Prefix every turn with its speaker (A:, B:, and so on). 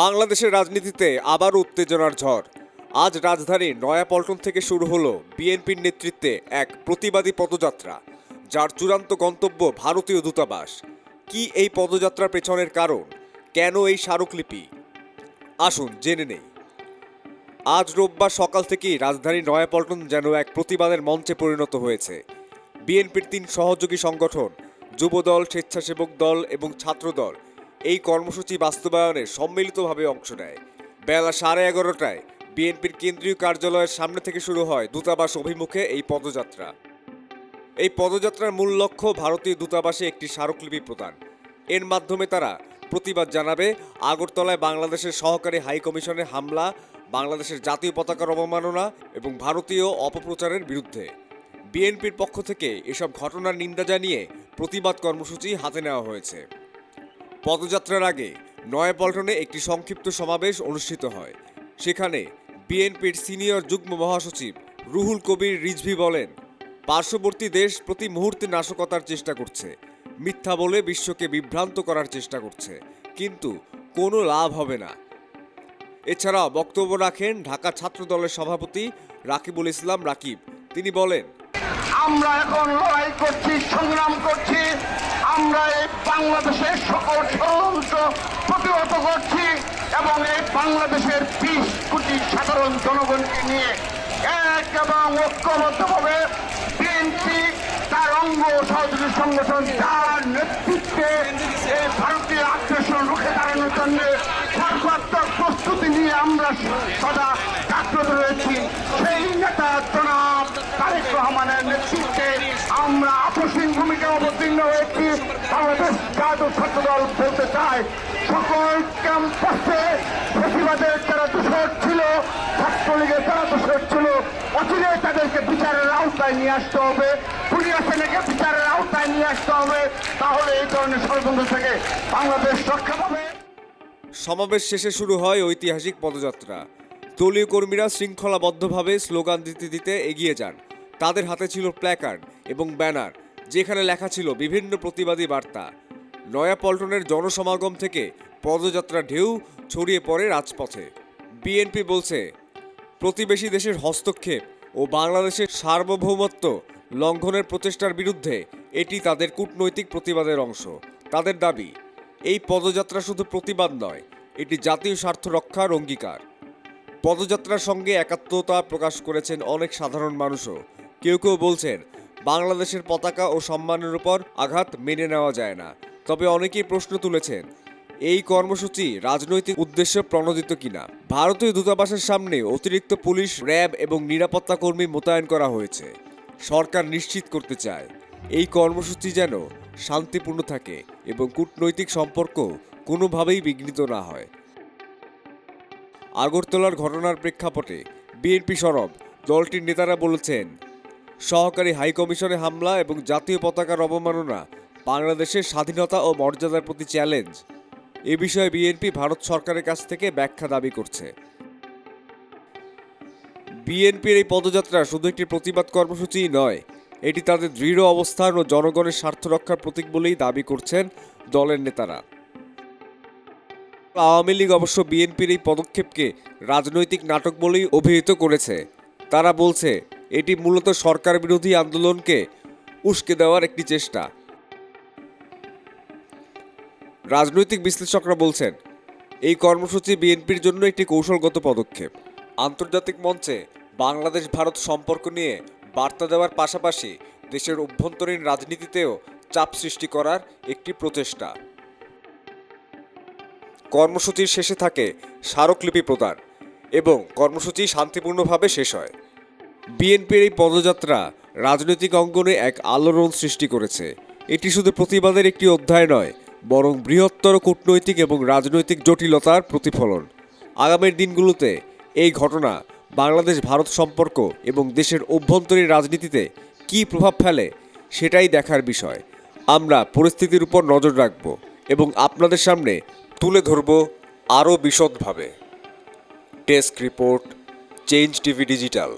A: বাংলাদেশের রাজনীতিতে আবার উত্তেজনার ঝড় আজ রাজধানী নয়াপল্টন থেকে শুরু হলো বিএনপির নেতৃত্বে এক প্রতিবাদী পদযাত্রা যার চূড়ান্ত গন্তব্য ভারতীয় দূতাবাস কি এই পদযাত্রার পেছনের কারণ কেন এই স্মারকলিপি আসুন জেনে নেই আজ রোববার সকাল থেকেই রাজধানী নয়াপল্টন যেন এক প্রতিবাদের মঞ্চে পরিণত হয়েছে বিএনপির তিন সহযোগী সংগঠন যুবদল স্বেচ্ছাসেবক দল এবং ছাত্রদল এই কর্মসূচি বাস্তবায়নে সম্মিলিতভাবে অংশ নেয় বেলা সাড়ে এগারোটায় বিএনপির কেন্দ্রীয় কার্যালয়ের সামনে থেকে শুরু হয় দূতাবাস অভিমুখে এই পদযাত্রা এই পদযাত্রার মূল লক্ষ্য ভারতীয় দূতাবাসে একটি স্মারকলিপি প্রদান এর মাধ্যমে তারা প্রতিবাদ জানাবে আগরতলায় বাংলাদেশের সহকারী হাইকমিশনের হামলা বাংলাদেশের জাতীয় পতাকার অবমাননা এবং ভারতীয় অপপ্রচারের বিরুদ্ধে বিএনপির পক্ষ থেকে এসব ঘটনার নিন্দা জানিয়ে প্রতিবাদ কর্মসূচি হাতে নেওয়া হয়েছে পদযাত্রার আগে নয়াপল্টনে একটি সংক্ষিপ্ত সমাবেশ অনুষ্ঠিত হয় সেখানে বিএনপির সিনিয়র যুগ্ম মহাসচিব রুহুল কবির রিজভি বলেন পার্শ্ববর্তী দেশ প্রতি মুহূর্তে নাশকতার চেষ্টা করছে মিথ্যা বলে বিশ্বকে বিভ্রান্ত করার চেষ্টা করছে কিন্তু কোনো লাভ হবে না এছাড়া বক্তব্য রাখেন ঢাকা ছাত্র দলের সভাপতি রাকিবুল ইসলাম রাকিব তিনি বলেন
B: আমরা এখন লড়াই করছি সংগ্রাম করছি আমরা এই বাংলাদেশের সকল ষড়যন্ত্র প্রতিহত করছি এবং এই বাংলাদেশের বিশ কোটি সাধারণ জনগণকে নিয়ে এক এবং ঐক্যবদ্ধভাবে বিএনপি তার অঙ্গ সহযোগী সংগঠন তার নেতৃত্বে এই ভারতীয় আগ্রাসন রুখে দাঁড়ানোর জন্য সর্বাত্মক প্রস্তুতি নিয়ে আমরা সদা জাগ্রত রয়েছি সেই নেতা জনাব তারেক রহমানের নেতৃত্বে আমরা আপসীন ভূমিকা অবতীর্ণ হয়েছি বাংলাদেশ জাতীয় ছাত্র দল বলতে চাই সকল ক্যাম্পাসে প্রতিবাদের যারা দূষক ছিল ছাত্রলীগের যারা দূষক ছিল অচিরে তাদেরকে বিচারের আওতায় নিয়ে আসতে হবে পুলিয়া সেনাকে বিচারের আওতায় নিয়ে আসতে হবে তাহলে এই ধরনের ষড়যন্ত্র থেকে বাংলাদেশ রক্ষা পাবে
A: সমাবেশ শেষে শুরু হয় ঐতিহাসিক পদযাত্রা দলীয় কর্মীরা শৃঙ্খলাবদ্ধভাবে স্লোগান দিতে দিতে এগিয়ে যান তাদের হাতে ছিল প্ল্যাকার্ড এবং ব্যানার যেখানে লেখা ছিল বিভিন্ন প্রতিবাদী বার্তা নয়াপল্টনের জনসমাগম থেকে পদযাত্রা ঢেউ ছড়িয়ে পড়ে রাজপথে বিএনপি বলছে প্রতিবেশী দেশের হস্তক্ষেপ ও বাংলাদেশের সার্বভৌমত্ব লঙ্ঘনের প্রচেষ্টার বিরুদ্ধে এটি তাদের কূটনৈতিক প্রতিবাদের অংশ তাদের দাবি এই পদযাত্রা শুধু প্রতিবাদ নয় এটি জাতীয় স্বার্থ রক্ষার অঙ্গীকার পদযাত্রার সঙ্গে একাত্মতা প্রকাশ করেছেন অনেক সাধারণ মানুষও কেউ কেউ বলছেন বাংলাদেশের পতাকা ও সম্মানের উপর আঘাত মেনে নেওয়া যায় না তবে অনেকেই প্রশ্ন তুলেছেন এই কর্মসূচি রাজনৈতিক উদ্দেশ্যে প্রণোদিত কিনা ভারতীয় দূতাবাসের সামনে অতিরিক্ত পুলিশ র্যাব এবং নিরাপত্তা কর্মী মোতায়েন করা হয়েছে সরকার নিশ্চিত করতে চায় এই কর্মসূচি যেন শান্তিপূর্ণ থাকে এবং কূটনৈতিক সম্পর্ক কোনোভাবেই বিঘ্নিত না হয় আগরতলার ঘটনার প্রেক্ষাপটে বিএনপি সরব দলটির নেতারা বলেছেন সহকারী হাইকমিশনে হামলা এবং জাতীয় পতাকার অবমাননা বাংলাদেশের স্বাধীনতা ও মর্যাদার প্রতি চ্যালেঞ্জ এ বিষয়ে বিএনপি ভারত সরকারের কাছ থেকে ব্যাখ্যা দাবি করছে বিএনপির এই পদযাত্রা শুধু একটি প্রতিবাদ কর্মসূচিই নয় এটি তাদের দৃঢ় অবস্থান ও জনগণের স্বার্থ রক্ষার প্রতীক বলেই দাবি করছেন দলের নেতারা আওয়ামী লীগ অবশ্য বিএনপির এই পদক্ষেপকে রাজনৈতিক নাটক বলেই অভিহিত করেছে তারা বলছে এটি মূলত সরকার বিরোধী আন্দোলনকে উস্কে দেওয়ার একটি চেষ্টা রাজনৈতিক বিশ্লেষকরা বলছেন এই কর্মসূচি বিএনপির জন্য একটি কৌশলগত পদক্ষেপ আন্তর্জাতিক মঞ্চে বাংলাদেশ ভারত সম্পর্ক নিয়ে বার্তা দেওয়ার পাশাপাশি দেশের অভ্যন্তরীণ রাজনীতিতেও চাপ সৃষ্টি করার একটি প্রচেষ্টা কর্মসূচির শেষে থাকে স্মারকলিপি প্রদান এবং কর্মসূচি শান্তিপূর্ণভাবে শেষ হয় বিএনপির এই পদযাত্রা রাজনৈতিক অঙ্গনে এক আলোড়ন সৃষ্টি করেছে এটি শুধু প্রতিবাদের একটি অধ্যায় নয় বরং বৃহত্তর কূটনৈতিক এবং রাজনৈতিক জটিলতার প্রতিফলন আগামীর দিনগুলোতে এই ঘটনা বাংলাদেশ ভারত সম্পর্ক এবং দেশের অভ্যন্তরীণ রাজনীতিতে কি প্রভাব ফেলে সেটাই দেখার বিষয় আমরা পরিস্থিতির উপর নজর রাখব এবং আপনাদের সামনে তুলে ধরব আরও বিশদভাবে
C: desk report change TV digital